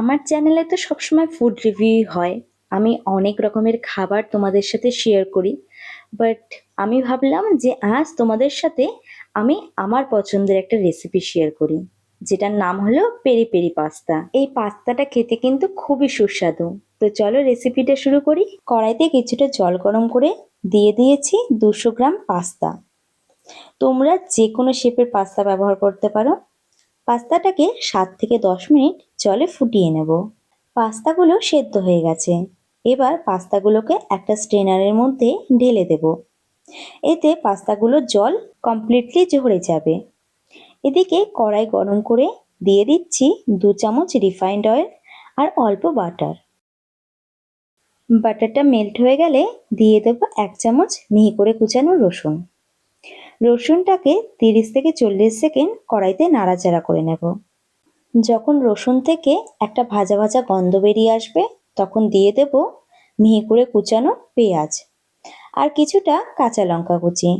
আমার চ্যানেলে তো সবসময় ফুড রিভিউ হয়। আমি অনেক রকমের খাবার তোমাদের সাথে শেয়ার করি। বাট আমি ভাবলাম যে আজ তোমাদের সাথে আমি আমার পছন্দের একটা রেসিপি শেয়ার করি, যেটার নাম হলো পেরি পেরি পাস্তা। এই পাস্তাটা খেতে কিন্তু খুবই সুস্বাদু। তো চলো রেসিপিটা শুরু করি। কড়াইতে কিছুটা জল গরম করে দিয়ে দিয়েছি দুশো গ্রাম পাস্তা। তোমরা যে কোনো শেপের পাস্তা ব্যবহার করতে পারো। পাস্তাটাকে সাত থেকে দশ মিনিট জলে ফুটিয়ে নেব। পাস্তাগুলো সেদ্ধ হয়ে গেছে। এবার পাস্তাগুলোকে একটা স্ট্রেনারের মধ্যে ঢেলে দেব। এতে পাস্তাগুলোর জল কমপ্লিটলি ঝরে যাবে। এদিকে কড়াই গরম করে দিয়ে দিচ্ছি দু চামচ রিফাইন্ড অয়েল আর অল্প বাটার বাটারটা মেল্ট হয়ে গেলে দিয়ে দেবো এক চামচ মিহি করে কুচানো রসুন। রসুনটাকে তিরিশ থেকে চল্লিশ সেকেন্ড কড়াইতে নাড়াচাড়া করে নেব। যখন রসুন থেকে একটা ভাজা ভাজা গন্ধ বেরিয়ে আসবে, তখন দিয়ে দেব মিহি করে কুচানো পেঁয়াজ আর কিছুটা কাঁচা লঙ্কা কুচি।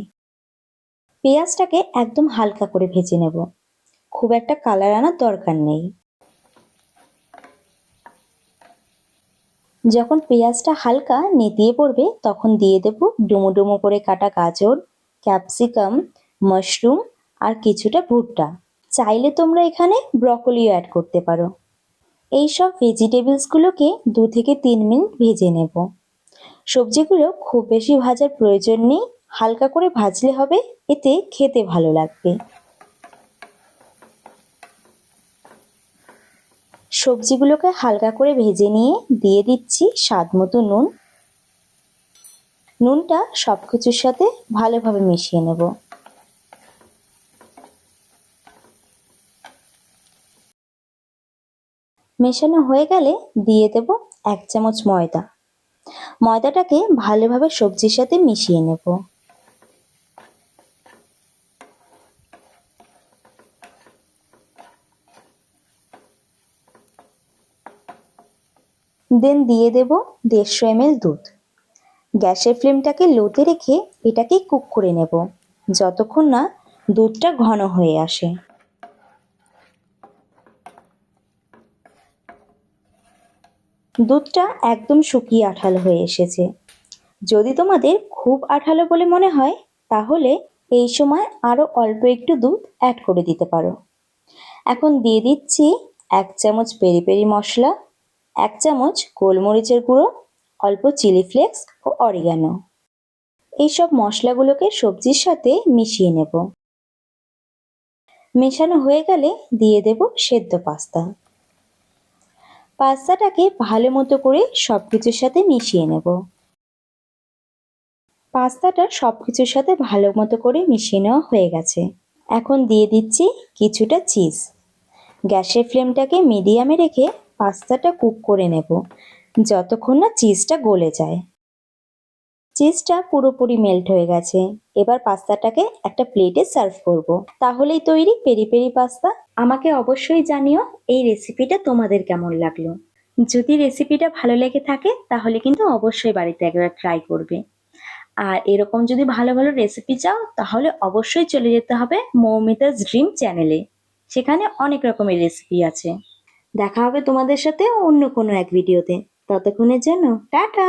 পেঁয়াজটাকে একদম হালকা করে ভেজে নেব। খুব একটা কালার আনার দরকার নেই। যখন পেঁয়াজটা হালকা নেতিয়ে পড়বে, তখন দিয়ে দেব ডুমো ডুমো করে কাটা গাজর ক্যাপসিকাম, মাশরুম আর কিছুটা ভুট্টা। চাইলে তোমরা এখানে ব্রকলিও অ্যাড করতে পারো। এই সব ভেজিটেবলসগুলোকে দু থেকে তিন মিনিট ভেজে নেব। সবজিগুলো খুব বেশি ভাজার প্রয়োজন নেই, হালকা করে ভাজলে হবে, এতে খেতে ভালো লাগবে। সবজিগুলোকে হালকা করে ভেজে নিয়ে দিয়ে দিচ্ছি স্বাদ মতো নুন। নুনটা সব কিছুর সাথে ভালোভাবে মিশিয়ে নেব। মেশানো হয়ে গেলে দিয়ে দেব এক চামচ ময়দা। ময়দাটাকে ভালোভাবে সবজির সাথে মিশিয়ে নেব। দেন দিয়ে দেব দেড়শো এমএল দুধ। গ্যাসের ফ্লেমটাকে লোতে রেখে এটাকে কুক করে নেব, যতক্ষণ না দুধটা ঘন হয়ে আসে। দুধটা একদম শুকিয়ে আঠালো হয়ে এসেছে। যদি তোমাদের খুব আঠালো বলে মনে হয়, তাহলে এই সময় আরও অল্প একটু দুধ অ্যাড করে দিতে পারো। এখন দিয়ে দিচ্ছি এক চামচ পেরি পেরি মশলা, এক চামচ গোলমরিচের গুঁড়ো অল্প চিলি ফ্লেক্স ও অরিগানো। এইসব মশলাগুলোকে সবজির সাথে মিশিয়ে নেব। মেশানো হয়ে গেলে দিয়ে দেব সেদ্ধ পাস্তা। পাস্তাটাকে ভালো মতো করে সব কিছুর সাথে মিশিয়ে নেব। পাস্তাটা সব কিছুর সাথে ভালো মতো করে মিশিয়ে নেওয়া হয়ে গেছে। এখন দিয়ে দিচ্ছি কিছুটা চিজ। গ্যাসের ফ্লেমটাকে মিডিয়ামে রেখে পাস্তাটা কুক করে নেব। যতক্ষণ না চিজটা গলে যায়। চিজটা পুরোপুরি মেল্ট হয়ে গেছে। এবার পাস্তাটাকে একটা প্লেটে সার্ভ করব। তাহলেই তৈরি পেরি পেরি পাস্তা। আমাকে অবশ্যই জানিও এই রেসিপিটা তোমাদের কেমন লাগল। যদি রেসিপিটা ভালো লেগে থাকে, তাহলে কিন্তু অবশ্যই বাড়িতে একবার ট্রাই করবে। আর এরকম যদি ভালো ভালো রেসিপি চাও, তাহলে অবশ্যই চলে যেতে হবে মৌমিতাস ড্রিম চ্যানেলে সেখানে অনেক রকমের রেসিপি আছে। দেখা হবে তোমাদের সাথে অন্য কোনো এক ভিডিওতে ততক্ষণের জন্য টাটা।